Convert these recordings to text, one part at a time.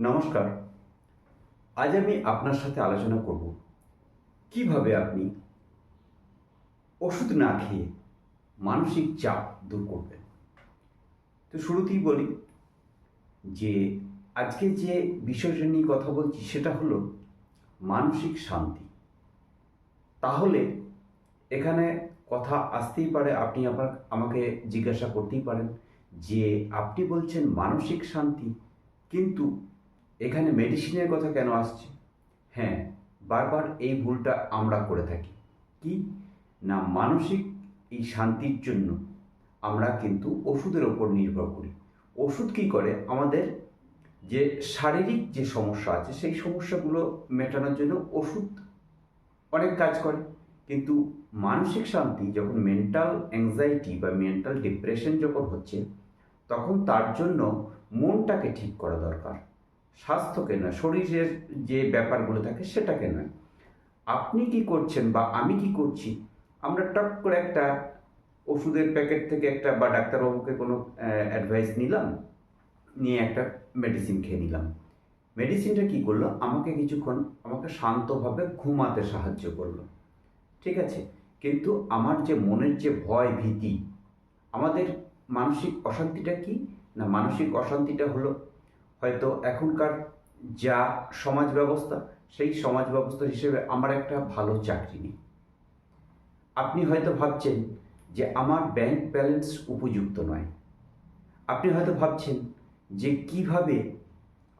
নমস্কার। আজ আমি আপনার সাথে আলোচনা করব। কীভাবে আপনি ওষুধ না খেয়ে মানসিক চাপ দূর করবেন? তো শুরুতেই বলি যে, আজকে যে বিষয়টা নিয়ে কথা বলছি সেটা হলো মানসিক শান্তি। তাহলে এখানে কথা আসতেই পারে, আপনি আপনার আমাকে জিজ্ঞাসা করতেই পারেন যে, আপনি বলছেন মানসিক শান্তি, কিন্তু এখানে মেডিসিনের কথা কেন আসছে? হ্যাঁ বারবার এই ভুলটা আমরা করে থাকি। কি? না, মানসিক এই শান্তির জন্য আমরা কিন্তু ওষুধের ওপর নির্ভর করি। ওষুধ কী করে? আমাদের যে শারীরিক যে সমস্যা আছে, সেই সমস্যাগুলো মেটানোর জন্য ওষুধ অনেক কাজ করে। কিন্তু মানসিক শান্তি যখন মেন্টাল অ্যাংজাইটি বা মেন্টাল ডিপ্রেশন যখন হচ্ছে, তখন তার জন্য মনটাকে ঠিক করা দরকার। স্বাস্থ্যকে নয় শরীরের যে ব্যাপারগুলো থাকে সেটাকে নয় আপনি কি করছেন বা আমি কি করছি? আমরা টপ করে একটা ওষুধের প্যাকেট থেকে একটা বা ডাক্তারবাবুকে কোনো অ্যাডভাইস নিলাম, নিয়ে একটা মেডিসিন খেয়ে নিলাম। মেডিসিনটা কি করল? আমাকে কিছুক্ষণ আমাকে শান্তভাবে ঘুমাতে সাহায্য করল। ঠিক আছে? কিন্তু আমার যে মনের যে ভয় ভীতি, আমাদের মানসিক অশান্তিটা কি? না, মানসিক অশান্তিটা হলো হয়তো এখনকার যা সমাজ ব্যবস্থা, সেই সমাজ ব্যবস্থা হিসেবে আমার একটা ভালো চাকরি নেই। আপনি হয়তো ভাবছেন যে আমার ব্যাংক ব্যালেন্স উপযুক্ত নয়। আপনি হয়তো ভাবছেন যে কীভাবে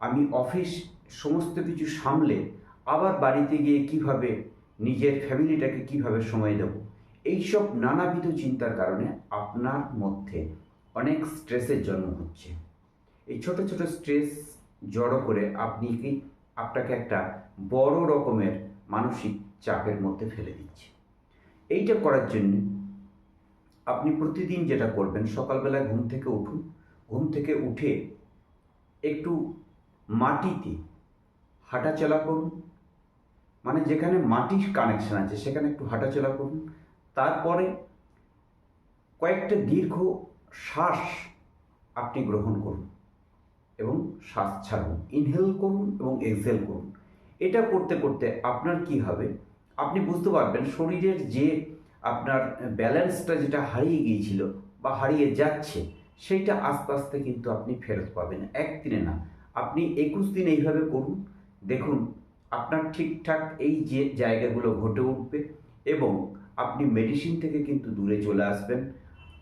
আমি অফিস সমস্ত কিছু সামলে আবার বাড়িতে গিয়ে কীভাবে নিজের ফ্যামিলিটাকে কীভাবে সময় দেব? এইসব নানাবিধ চিন্তার কারণে আপনার মধ্যে অনেক স্ট্রেসের জন্ম হচ্ছে। এই ছোট ছোট স্ট্রেস জড়ো করে আপনি কি আপনাকে একটা বড় রকমের মানসিক চাপের মধ্যে ফেলে দিচ্ছে। এইটা করার জন্য আপনি প্রতিদিন যেটা করবেন, সকালবেলায় ঘুম থেকে উঠুন। ঘুম থেকে উঠে একটু মাটিতে হাঁটাচলা করুন। মানে যেখানে মাটির কানেকশন আছে, সেখানে একটু হাঁটাচলা করুন। তারপরে কয়েকটা দীর্ঘ শ্বাস আপনি গ্রহণ করুন। এবং শ্বাস ছাড়ুন। ইনহেল করুন এবং এক্সেল করুন। এটা করতে করতে আপনার কি হবে? আপনি বুঝতে পারবেন শরীরের যে আপনার ব্যালেন্সটা যেটা হারিয়ে গিয়েছিল বা হারিয়ে যাচ্ছে, সেইটা আস্তে আস্তে কিন্তু আপনি ফেরত পাবেন। একদিনে না। আপনি একুশ দিন এইভাবে করুন। দেখুন, আপনার ঠিকঠাক এই যে জায়গাগুলো ঘটে উঠবে এবং আপনি মেডিসিন থেকে কিন্তু দূরে চলে আসবেন।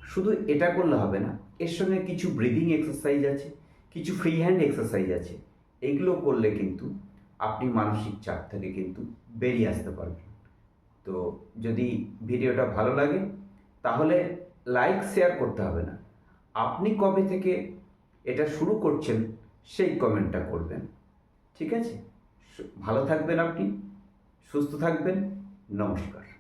শুধু এটা করলে হবে না, এর সঙ্গে কিছু ব্রিদিং এক্সারসাইজ আছে। কিছু ফ্রি হ্যান্ড এক্সারসাইজ আছে। এগুলো করলে কিন্তু আপনি মানসিক চাপ থেকে কিন্তু বেরিয়ে আসতে পারবেন। তো যদি ভিডিওটা ভালো লাগে, তাহলে লাইক শেয়ার করতে হবে না। আপনি কবে থেকে এটা শুরু করছেন, সেই কমেন্টটা করবেন। ঠিক আছে? ভালো থাকবেন আপনি, সুস্থ থাকবেন। নমস্কার।